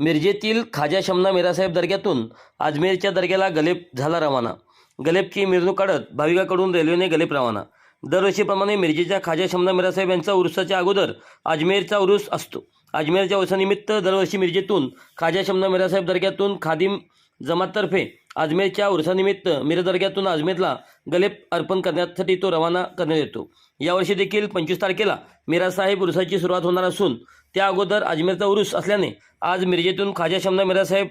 मिरजेतील खाजा शमना मिरासाहेब दर्ग्यातून अजमेरच्या दर्ग्याला गलेप झाला रवाना. गलेपची मिरवणूक काढत भाविकाकडून रेल्वेने गलेप रवाना. दरवर्षीप्रमाणे मिरजेच्या खाजा शमना मिरासाहेब यांचा उरुसाच्या अगोदर अजमेरचा उरुस असतो. अजमेरच्या उरुसानिमित्त दरवर्षी मिरजेतून खाजा शमना मिरासाहेब दर्ग्यातून खादिम जमाततर्फे अजमेरच्या उरुसानिमित्त मिर दर्ग्यातून अजमेरला गलेप अर्पण करण्यासाठी तो रवाना करण्यात येतो. यावर्षी देखील पंचवीस तारखेला मिरासाहेब उरुसाची सुरुवात होणार असून त्या अगोदर अजमेरचा उरूस असल्याने आज मिरजेतून खाजा शमना मिरासाहेब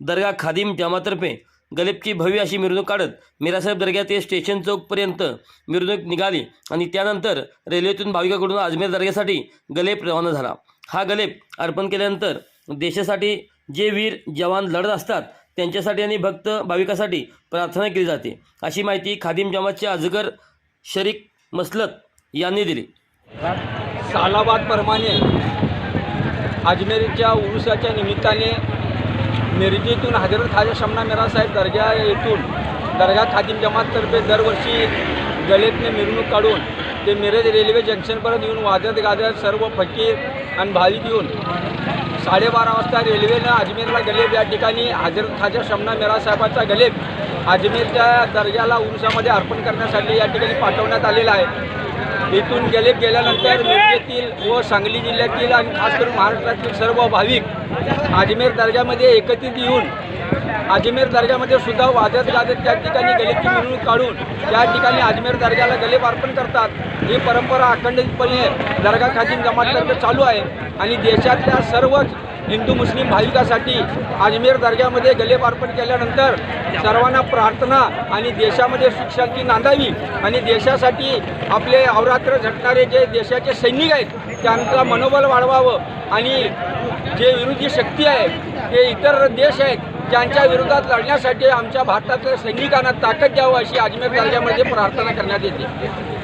दर्गा खादिम जमातर्फे गलेपची भव्य अशी मिरवणूक काढत मिरासाहेब दर्ग्या ते स्टेशन चौकपर्यंत मिरवणूक निघाली आणि त्यानंतर रेल्वेतून भाविकाकडून अजमेर दर्ग्यासाठी गलेप रवाना झाला. हा गलेप अर्पण केल्यानंतर देशासाठी जे वीर जवान लढत असतात त्यांच्यासाठी आणि भक्त भाविकासाठी प्रार्थना केली जाते. अशी माहिती खादिम जमातचे अजगर शरीक मसलत यांनी दिली. सालाबादप्रमाणे अजमेरच्या उरुसाच्या निमित्ताने मिरजेतून हजरत खाजा शमना मेरा साहेब दर्गा येथून दर्गा खादिम जमाततर्फे दरवर्षी गलेतने मिरवणूक काढून ते मिरज रेल्वे जंक्शनपर्यंत येऊन वाजत गाजत सर्व फकीर आणि भाविक येऊन साडेबारा वाजता रेल्वेनं अजमेरला गलेब या ठिकाणी हजरत खाजा शमना मेरा साहेबाचा गलेब अजमेरच्या दर्ग्याला उरुसामध्ये अर्पण करण्यासाठी या ठिकाणी पाठवण्यात आलेला आहे. इथून गेले गेल्यानंतर मुंबईतील व सांगली जिल्ह्यातील आणि खास करून महाराष्ट्रातील सर्व भाविक अजमेर दर्ग्यामध्ये एकत्रित येऊन अजमेर दर्ग्यामध्ये सुद्धा वाजत गाजत त्या ठिकाणी गलेची मिरवणूक काढून त्या ठिकाणी अजमेर दर्ग्याला गलेब अर्पण करतात. ही परंपरा अखंडितपणे दर्गा खाजीन जमाततर्फे चालू आहे. आणि देशातल्या सर्वच हिंदू मुस्लिम भाविकासाठी अजमेर दर्ग्यामध्ये गलेब अर्पण केल्यानंतर सर्वांना प्रार्थना आणि देशामध्ये सुखशांती नांदावी आणि देशासाठी आपले अवरात्र झटणारे जे देशाचे सैनिक आहेत त्यांचं मनोबल वाढवावं आणि जे विरोधी शक्ती आहे ते इतर देश आहेत त्यांच्या विरोधात लढण्यासाठी आमच्या भारतातल्या सैनिकांना ताकद द्यावं अशी अजमेर दर्ग्यामध्ये प्रार्थना करण्यात येते.